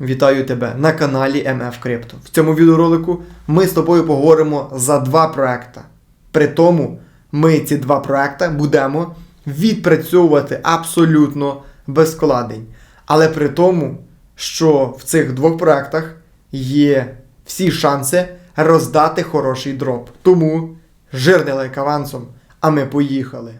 Вітаю тебе на каналі MF Crypto. В цьому відеоролику ми з тобою поговоримо за два проекти. При тому ми ці два проекти будемо відпрацьовувати абсолютно без вкладень. Але при тому, що в цих двох проектах є всі шанси роздати хороший дроп. Тому жирний лайк авансом, а ми поїхали.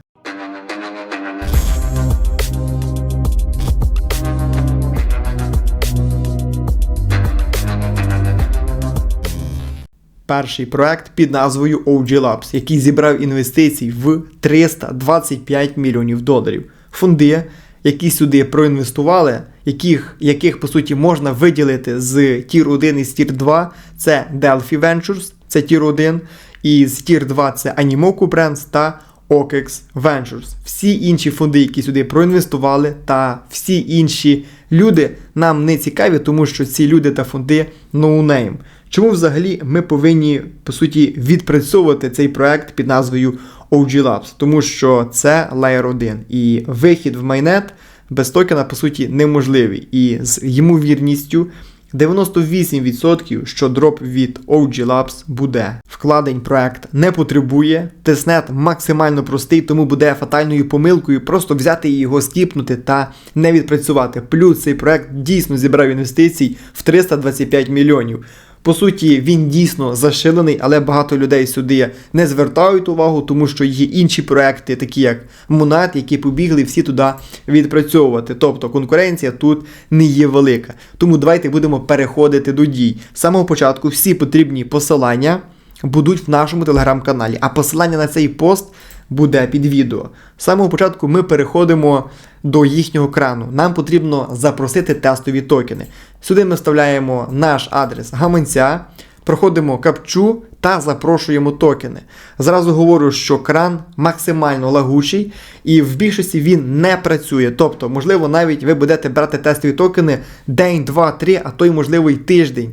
Перший проект під назвою OG Labs, який зібрав інвестицій в 325 мільйонів доларів. Фонди, які сюди проінвестували, яких, яких по суті можна виділити з Тір 1 і з Тір 2, це Delphi Ventures, це Тір 1, і з Тір 2 це Animoku Brands та OKEX Ventures. Всі інші фонди, які сюди проінвестували, та всі інші люди нам не цікаві, тому що ці люди та фонди no name. Чому взагалі ми повинні по суті відпрацьовувати цей проект під назвою OG Labs? Тому що це Layer 1 і вихід в майнет без токена по суті неможливий. І з ймовірністю 98%, що дроп від OG Labs буде. Вкладень проект не потребує. Тестнет максимально простий, тому буде фатальною помилкою просто взяти і його скіпнути та не відпрацювати. Плюс цей проект дійсно зібрав інвестицій в 325 мільйонів. По суті, він дійсно зашилений, але багато людей сюди не звертають увагу, тому що є інші проекти, такі як Монет, які побігли всі туди відпрацьовувати. Тобто конкуренція тут не є велика. Тому давайте будемо переходити до дій. З самого початку всі потрібні посилання будуть в нашому телеграм-каналі, а посилання на цей пост буде під відео. З самого початку ми переходимо до їхнього крану. Нам потрібно запросити тестові токени. Сюди ми вставляємо наш адрес гаманця, проходимо капчу та запрошуємо токени. Зразу говорю, що кран максимально лагучий, і в більшості він не працює. Тобто, можливо, навіть ви будете брати тестові токени день, два, три, а то й можливо й тиждень.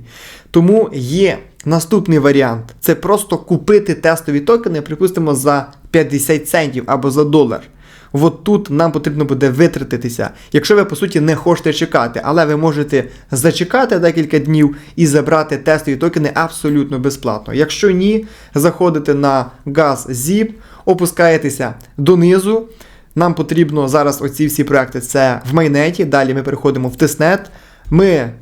Тому є наступний варіант: це просто купити тестові токени, припустимо, за 50 центів або за долар. От тут нам потрібно буде витратитися, якщо ви по суті не хочете чекати, але ви можете зачекати декілька днів і забрати тестові токени абсолютно безплатно. Якщо ні, заходите на газ ZIP, опускаєтеся донизу. Нам потрібно зараз оці всі проекти це в майнеті. Далі ми переходимо в тестнет. Ми е,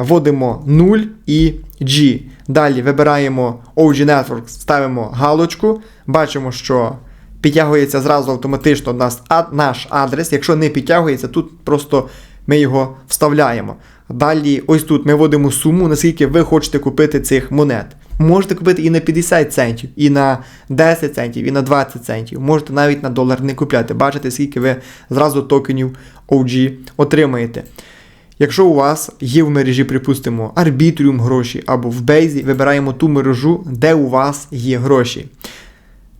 вводимо 0 і G. Далі вибираємо OG Network, ставимо галочку. Бачимо, що підтягується зразу автоматично нас, наш адрес. Якщо не підтягується, тут просто ми його вставляємо. Далі, ось тут ми вводимо суму, наскільки ви хочете купити цих монет. Можете купити і на 50 центів, і на 10 центів, і на 20 центів. Можете навіть на долар не купляти. Бачите, скільки ви зразу токенів OG отримаєте. Якщо у вас є в мережі, припустимо, Arbitrium гроші або в Base, вибираємо ту мережу, де у вас є гроші.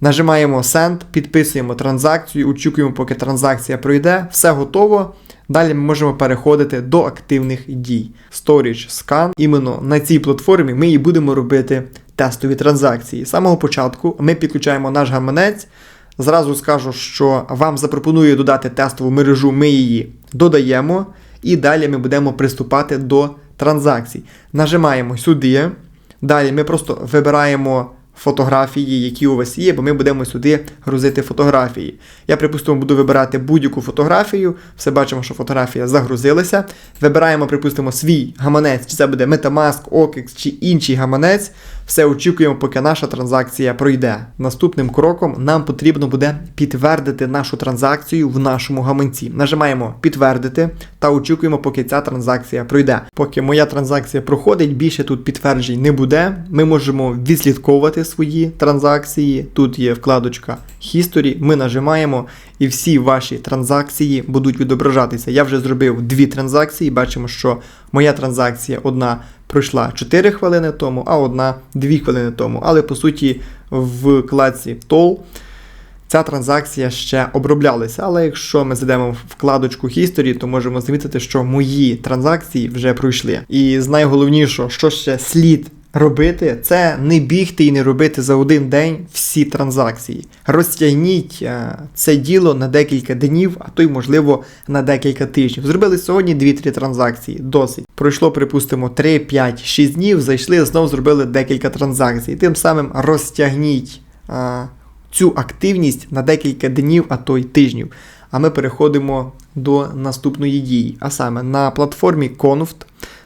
Нажимаємо Send, підписуємо транзакцію, очікуємо, поки транзакція пройде, все готово. Далі ми можемо переходити до активних дій. Storage Scan. Іменно на цій платформі ми і будемо робити тестові транзакції. З самого початку ми підключаємо наш гаманець. Зразу скажу, що вам запропоную додати тестову мережу, ми її додаємо. І далі ми будемо приступати до транзакцій. Нажимаємо сюди. Далі ми просто вибираємо фотографії, які у вас є, бо ми будемо сюди грузити фотографії. Я, припустимо, буду вибирати будь-яку фотографію. Все бачимо, що фотографія загрузилася. Вибираємо, припустимо, свій гаманець, чи це буде Metamask, OKEX чи інший гаманець. Все очікуємо, поки наша транзакція пройде. Наступним кроком нам потрібно буде підтвердити нашу транзакцію в нашому гаманці. Нажимаємо підтвердити та очікуємо, поки ця транзакція пройде. Поки моя транзакція проходить, більше тут підтверджень не буде. Ми можемо відслідковувати свої транзакції. Тут є вкладочка History. Ми нажимаємо і всі ваші транзакції будуть відображатися. Я вже зробив дві транзакції. Бачимо, що моя транзакція одна пройшла 4 хвилини тому, а одна 2 хвилини тому. Але по суті в вкладці TOL ця транзакція ще оброблялася. Але якщо ми зайдемо в вкладочку History, то можемо замітити, що мої транзакції вже пройшли. І з найголовнішого, що ще слід робити, це не бігти і не робити за один день всі транзакції. Розтягніть е, це діло на декілька днів, а то й, можливо, на декілька тижнів. Зробили сьогодні 2-3 транзакції. Досить. Пройшло, припустимо, 3, 5, 6 днів, зайшли, знов зробили декілька транзакцій. Тим самим розтягніть е, цю активність на декілька днів, а то й тижнів. А ми переходимо до наступної дії. А саме на платформі Conft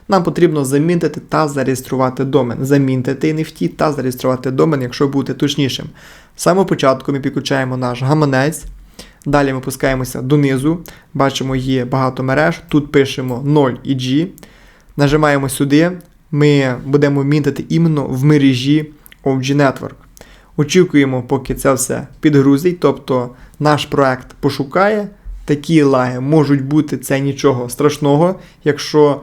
нам потрібно замінити та зареєструвати домен. Замінити NFT та зареєструвати домен, якщо бути точнішим. Самого початку ми підключаємо наш гаманець. Далі ми пускаємося донизу. Бачимо, є багато мереж. Тут пишемо 0 і G. Нажимаємо сюди. Ми будемо мінтити іменно в мережі OG Network. Очікуємо, поки це все підгрузить, тобто наш проект пошукає. Такі лаги можуть бути, це нічого страшного. Якщо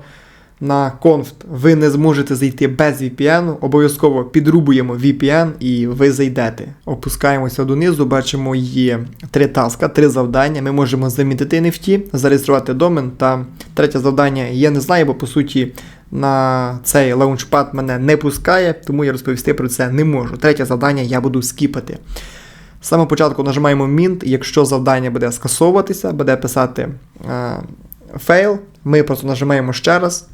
на конфт ви не зможете зайти без VPN, обов'язково підрубуємо VPN і ви зайдете. Опускаємося донизу, бачимо, є три таска, три завдання. Ми можемо замітити NFT, зареєструвати домен. Та третє завдання я не знаю, бо по суті на цей лаунчпад мене не пускає, тому я розповісти про це не можу. Третє завдання я буду скіпати. З самого початку нажимаємо Mint, якщо завдання буде скасовуватися, буде писати е, fail, ми просто нажимаємо ще раз.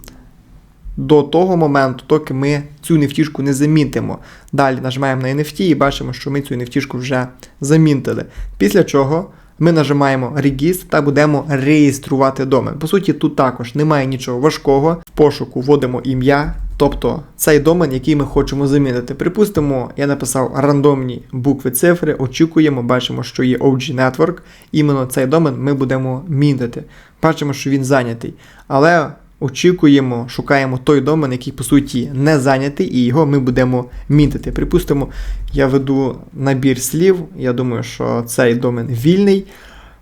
До того моменту, доки ми цю нефтішку не замітимо. Далі нажимаємо на NFT і бачимо, що ми цю нефтішку вже замінтили. Після чого ми нажимаємо Regist та будемо реєструвати домен. По суті, тут також немає нічого важкого. В пошуку вводимо ім'я, тобто цей домен, який ми хочемо замінити. Припустимо, я написав рандомні букви цифри, очікуємо, бачимо, що є OG Network. Іменно цей домен ми будемо мінити. Бачимо, що він зайнятий. Але очікуємо, шукаємо той домен, який по суті не зайнятий, і його ми будемо мінтити. Припустимо, я веду набір слів. Я думаю, що цей домен вільний.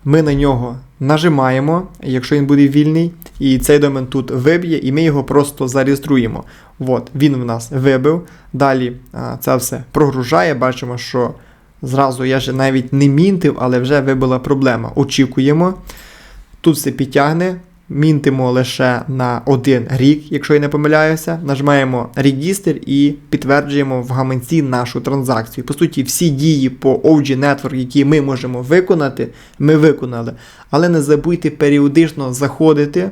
Ми на нього нажимаємо, якщо він буде вільний, і цей домен тут виб'є, і ми його просто зареєструємо. От, Він в нас вибив. Далі а, це все прогружає. Бачимо, що зразу я ж навіть не мінтив, але вже вибила проблема. Очікуємо. Тут все підтягне мінтимо лише на один рік, якщо я не помиляюся. Нажимаємо Регістр і підтверджуємо в гаманці нашу транзакцію. По суті, всі дії по OG Network, які ми можемо виконати, ми виконали. Але не забудьте періодично заходити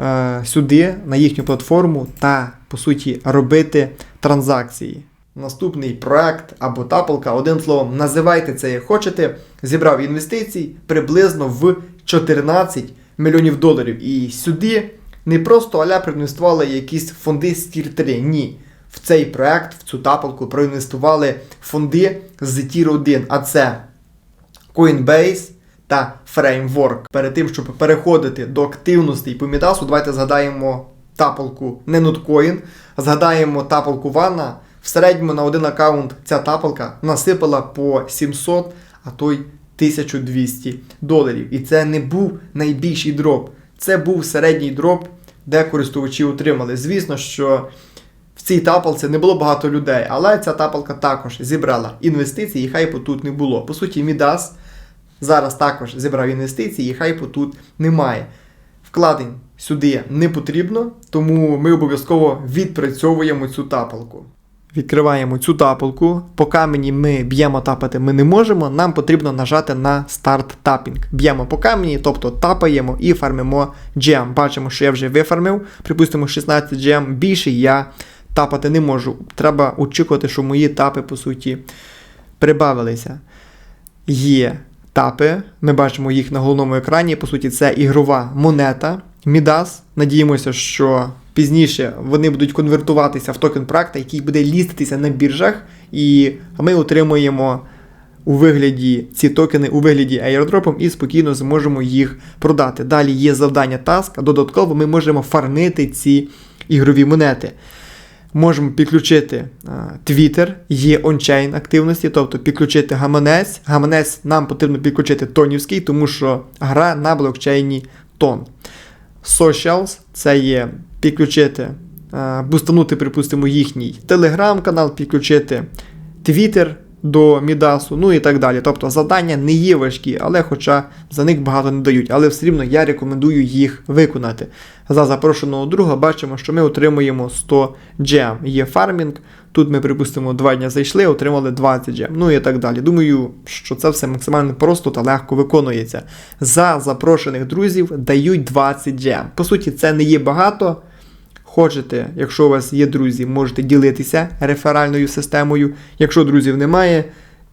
е, сюди, на їхню платформу, та, по суті, робити транзакції. Наступний проект або тапалка, одним словом, називайте це як хочете, зібрав інвестицій приблизно в 14 мільйонів доларів. І сюди не просто аля проінвестували якісь фонди з тір 3. Ні. В цей проект, в цю тапалку проінвестували фонди з Tier 1, а це Coinbase та Framework. Перед тим, щоб переходити до активностей по Мідасу, давайте згадаємо тапалку не Nutcoin, згадаємо тапалку Ванна. В середньому на один аккаунт ця тапалка насипала по 700, а то й 1200 доларів. І це не був найбільший дроп. Це був середній дроп, де користувачі отримали. Звісно, що в цій тапалці не було багато людей, але ця тапалка також зібрала інвестиції, і хайпу тут не було. По суті, Мідас зараз також зібрав інвестиції, і хайпу тут немає. Вкладень сюди не потрібно, тому ми обов'язково відпрацьовуємо цю тапалку. Відкриваємо цю тапалку. По камені ми б'ємо тапати ми не можемо. Нам потрібно нажати на старт тапінг. Б'ємо по камені, тобто тапаємо і фармимо GM. Бачимо, що я вже вифармив. Припустимо, 16 GM. Більше я тапати не можу. Треба очікувати, що мої тапи, по суті, прибавилися. Є тапи. Ми бачимо їх на головному екрані. По суті, це ігрова монета. Мідас. Надіємося, що пізніше вони будуть конвертуватися в токен проекта, який буде ліститися на біржах, і ми отримуємо у вигляді ці токени у вигляді airdropом і спокійно зможемо їх продати. Далі є завдання Task, додатково ми можемо фармити ці ігрові монети. Можемо підключити Twitter, є ончейн активності, тобто підключити гаманець. Гаманець нам потрібно підключити тонівський, тому що гра на блокчейні тон. Socials це є підключити, бустанути, припустимо, їхній телеграм-канал, підключити Twitter, до Мідасу, ну і так далі. Тобто завдання не є важкі, але хоча за них багато не дають. Але все рівно я рекомендую їх виконати. За запрошеного друга бачимо, що ми отримуємо 100 джем. Є фармінг. Тут ми, припустимо, 2 дні зайшли, отримали 20 джем. Ну і так далі. Думаю, що це все максимально просто та легко виконується. За запрошених друзів дають 20 джем. По суті, це не є багато. Хочете, якщо у вас є друзі, можете ділитися реферальною системою. Якщо друзів немає,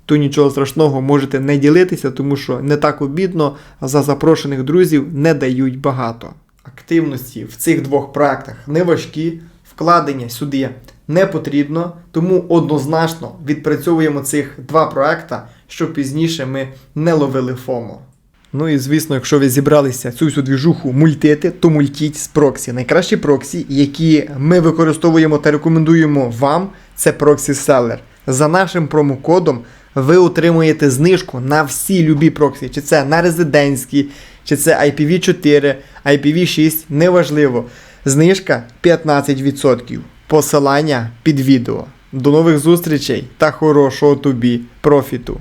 то нічого страшного, можете не ділитися, тому що не так обідно, за запрошених друзів не дають багато. Активності в цих двох проектах не важкі, вкладення сюди не потрібно, тому однозначно відпрацьовуємо цих два проекта, щоб пізніше ми не ловили ФОМО. Ну і звісно, якщо ви зібралися цю всю двіжуху мультити, то мультіть з проксі. Найкращі проксі, які ми використовуємо та рекомендуємо вам, це проксі Seller. За нашим промокодом ви отримуєте знижку на всі любі проксі, чи це на резидентські, чи це IPv4, IPv6, неважливо. Знижка 15%. Посилання під відео. До нових зустрічей та хорошого тобі профіту!